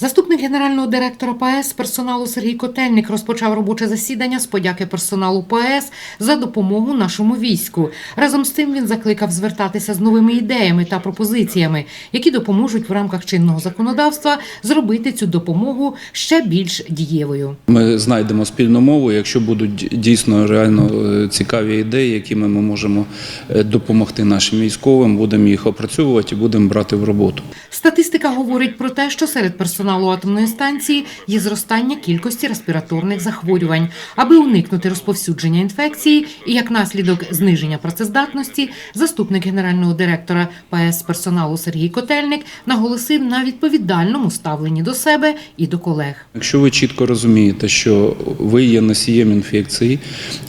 Заступник генерального директора ПАЕС персоналу Сергій Котельник розпочав робоче засідання з подяки персоналу ПАЕС за допомогу нашому війську. Разом з тим він закликав звертатися з новими ідеями та пропозиціями, які допоможуть в рамках чинного законодавства зробити цю допомогу ще більш дієвою. Ми знайдемо спільну мову, якщо будуть дійсно реально е, цікаві ідеї, якими ми можемо е, допомогти нашим військовим, будемо їх опрацьовувати і будемо брати в роботу. Статистика говорить про те, що серед персоналу атомної станції є зростання кількості респіраторних захворювань. Аби уникнути розповсюдження інфекції і як наслідок зниження працездатності, заступник генерального директора ПАЕС персоналу Сергій Котельник наголосив на відповідальному ставленні до себе і до колег. Якщо ви чітко розумієте, що ви є носієм інфекції,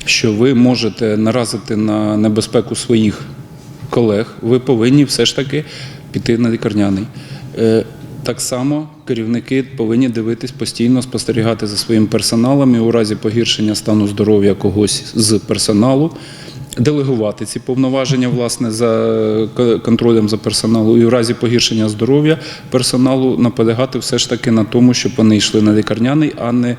що ви можете наразити на небезпеку своїх колег, ви повинні все ж таки піти на лікарняний. Так само керівники повинні дивитись постійно, спостерігати за своїм персоналом і у разі погіршення стану здоров'я когось з персоналу. Делегувати ці повноваження власне за контролем за персоналу, і у разі погіршення здоров'я персоналу наполягати все ж таки на тому, щоб вони йшли на лікарняний, а не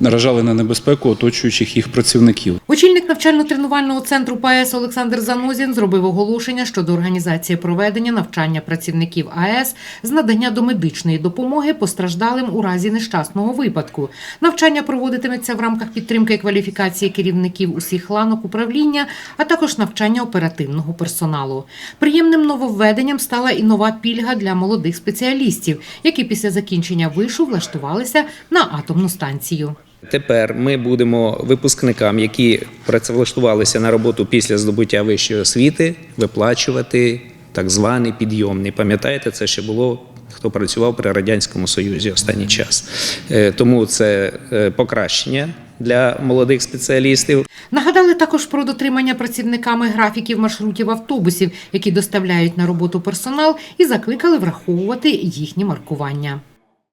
наражали на небезпеку оточуючих їх працівників. Очільник навчально-тренувального центру ПАЕС Олександр Занозін зробив оголошення щодо організації проведення навчання працівників АЕС з надання домедичної допомоги постраждалим у разі нещасного випадку. Навчання проводитиметься в рамках підтримки кваліфікації керівників усіх ланок управління, а також навчання оперативного персоналу. Приємним нововведенням стала і нова пільга для молодих спеціалістів, які після закінчення вишу влаштувалися на атомну станцію. Тепер ми будемо випускникам, які працевлаштувалися на роботу після здобуття вищої освіти, виплачувати так званий підйомний. Пам'ятаєте, це ще було. Хто працював при радянському союзі останній час, Е, тому це е, покращення для молодих спеціалістів. Нагадали також про дотримання працівниками графіків маршрутів автобусів, які доставляють на роботу персонал, і закликали враховувати їхні маркування.